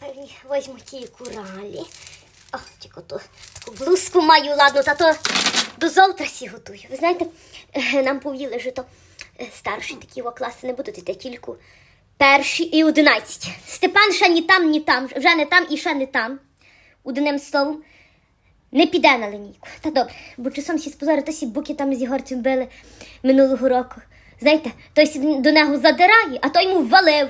Певні, возьму ті куралі. О, тільки ту таку блузку маю, ладно, та то до завтра сі готую. Ви знаєте, е, нам повіли, що то е, старші такі о, класи не будуть йти, тільки перші і одинадцяті. Степан ще ні там, ні там, вже не там і ще не там. Одним словом, не піде на линійку. Та добре, бо часом всі спозори, то сі буки там з Ігорцем били минулого року. Знаєте, той до нього задирає, а той йому ввалив.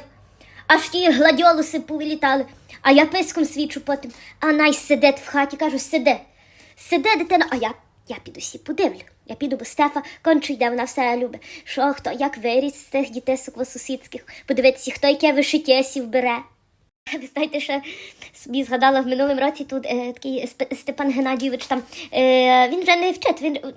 Аж ті гладіолуси повилітали. А я писком свічу потім. А най сидить в хаті, кажу, сиди. Сиди, дитина, а я, я піду сі подивлю. Я піду, бо Стефа конче йде, вона все любить. Що хто, як виріс з тих дітей сусідських, подивитися, хто яке вишиття сів бере. Ви знаєте, що собі згадала в минулому році тут е, такий Степан Геннадійович там. Е, він вже не вчить, він ну,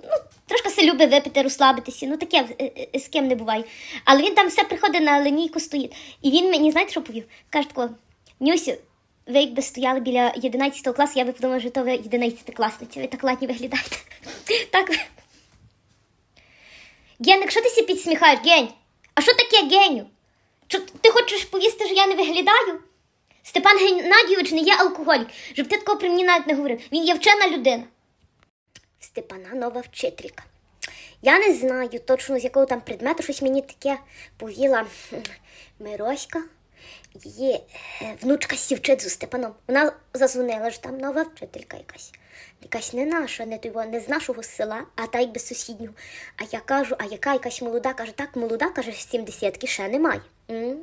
трошки се любить випити, розслабитися. Ну таке е, е, з ким не буває. Але він там все приходить на линійку стоїть. І він мені, знаєте, що повів? Каже тако, Нюсю, ви якби стояли біля 11 класу, я би подумала, що то ви 11 класниця. Ви так ладні виглядаєте. Так. Геник, що ти сі підсміхаєш, Гень? А що таке геню? Ти хочеш повісти, що я не виглядаю? Степан Геннадійович не є алкоголік, щоб ти такого при мені навіть не говорив. Він є вчена людина. Степана нова вчителька. Я не знаю точно з якого там предмету, щось мені таке повіла Мироська. Її е, внучка сівчить з Степаном. Вона зазвонила, що там нова вчителька якась. Якась не наша, не, того, не з нашого села, а та якби з сусіднього. А я кажу, а яка якась молода? Каже, так, молода, каже, 70 ще немає. М?